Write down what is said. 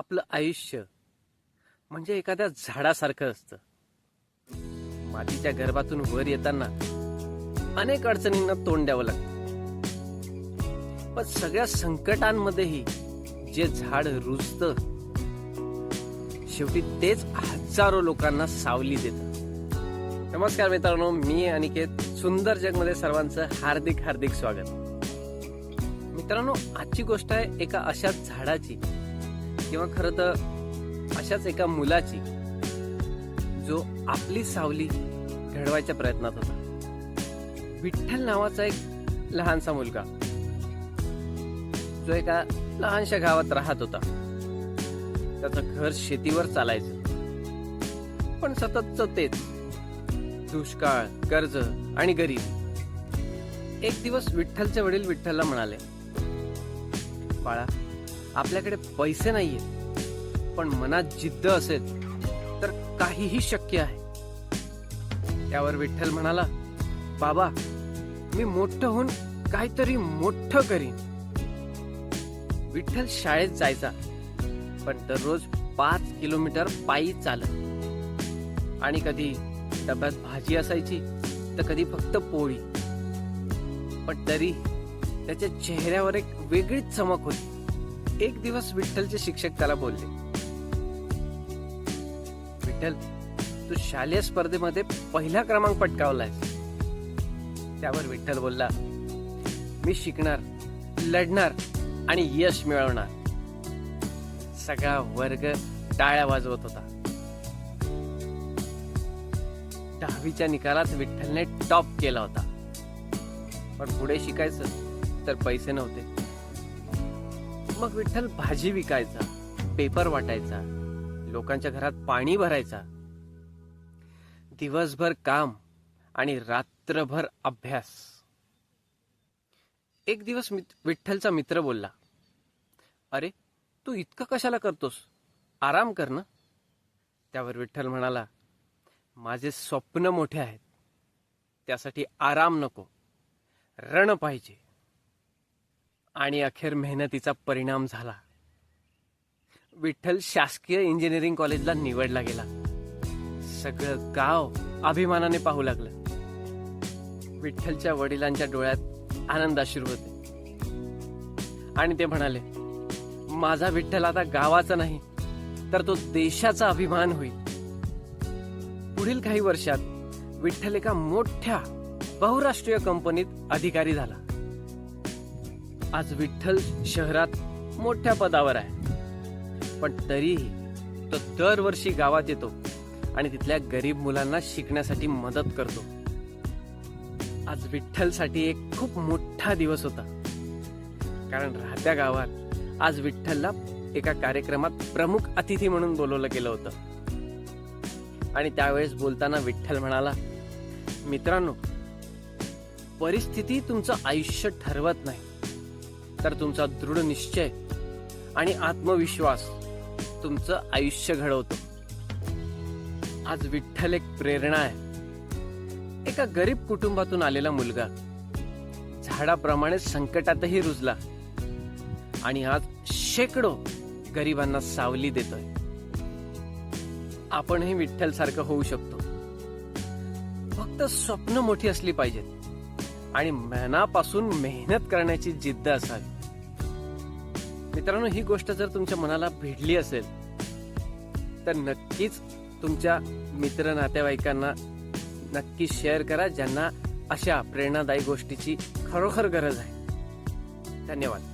आपलं आयुष्य म्हणजे एखाद्या झाडासारखं असतं. मातीच्या गर्भातून वर येताना अनेक अडचणींना तोंड द्यावं लागतं. पण सगळ्या संकटांमध्येही जे झाड रुजत शेवटी तेच हजारो लोकांना सावली देतं. नमस्कार मित्रांनो मी अनिकेत सुंदर जगमध्ये सर्वांचं हार्दिक हार्दिक स्वागत. मित्रांनो आजची गोष्ट आहे एका अशाच झाडाची. किंवा खरं तर अशाच एका मुलाची जो आपली सावली घडवायच्या प्रयत्नात होता. विठ्ठल नावाचा एक लहानसा मुलगा. जो एका लहानशा गावात राहत होता. त्याचं घर शेतीवर चालायचं. पण सततच तेच. दुष्काळ कर्ज आणि गरीब. एक दिवस विठ्ठलचे वडील विठ्ठलला म्हणाले बाळा आपल्याकडे पैसे नाहीये पण मनात जिद्द असेल तर काहीही शक्य आहे. त्यावर विठ्ठल म्हणाला बाबा मी मोठं होऊन काहीतरी मोठं करीन. विठ्ठल शाळेत जायचा पण दररोज पाच किलोमीटर पायी चालत. आणि कधी डब्यात भाजी असायची तर कधी फक्त पोळी. पण तरी त्याच्या चेहऱ्यावर एक वेगळीच चमक होती. एक दिवस विठ्ठलचे शिक्षक त्याला बोलले विठ्ठल तू शालेय स्पर्धेमध्ये पहिला क्रमांक पटकावलाय त्यावर विठ्ठल बोलला मी शिकणार लढणार आणि यश मिळवणार. सगळा वर्ग टाळ्या वाजवत होता. दहावीच्या निकालात विठ्ठलने टॉप केला होता. पण पुढे शिकायचं तर पैसे नव्हते. मग विठ्ठल भाजी विकायचा पेपर वाटायचा लोकांच्या घरात पाणी भरायचा. दिवसभर काम आणि रात्रभर अभ्यास. एक दिवस विठ्ठलचा मित्र बोलला अरे तू इतकं कशाला करतोस? आराम कर ना. त्यावर विठ्ठल म्हणाला माझे स्वप्न मोठे आहेत. त्यासाठी आराम नको. रण पाहिजे. आणि अखेर मेहनतीचा परिणाम झाला. विठ्ठल शासकीय इंजिनिअरिंग कॉलेजला निवडला गेला. सगळं गाव अभिमानाने पाहू लागलं. विठ्ठलच्या वडिलांच्या डोळ्यात आनंदाश्रू होते आणि ते म्हणाले माझा विठ्ठल आता गावाचा नाही तर तो देशाचा अभिमान होईल. पुढील काही वर्षात विठ्ठल एका मोठ्या बहुराष्ट्रीय कंपनीत अधिकारी झाला. आज विठ्ठल शहरात मोठ्या पदावर आहे. पण तरीही तो दरवर्षी गावात येतो आणि तिथल्या गरीब मुलांना शिकण्यासाठी मदत करतो. आज विठ्ठलसाठी एक खूप मोठा दिवस होता. कारण राहत्या गावात आज विठ्ठलला एका कार्यक्रमात प्रमुख अतिथी म्हणून बोलवलं गेलं होतं. आणि त्यावेळेस बोलताना विठ्ठल म्हणाला मित्रांनो परिस्थिती तुमचं आयुष्य ठरवत नाही. तर तुमचा दृढ निश्चय आणि आत्मविश्वास तुमचं आयुष्य घडवतो. आज विठ्ठल एक प्रेरणा आहे. एका गरीब कुटुंबातून आलेला मुलगा झाडाप्रमाणे संकटातही रुजला आणि आज शेकडो गरिबांना सावली देतोय. आपणही विठ्ठल सारखं होऊ शकतो. फक्त स्वप्न मोठी असली पाहिजेत. आणि मनापासून मेहनत करण्याची जिद्द असावी. मित्रांनो ही गोष्ट जर तुमच्या मनाला भिडली असेल तर नक्कीच तुमच्या मित्र नातेवाईकांना नक्की शेअर करा ज्यांना अशा प्रेरणादायी गोष्टीची खरोखर गरज आहे. धन्यवाद.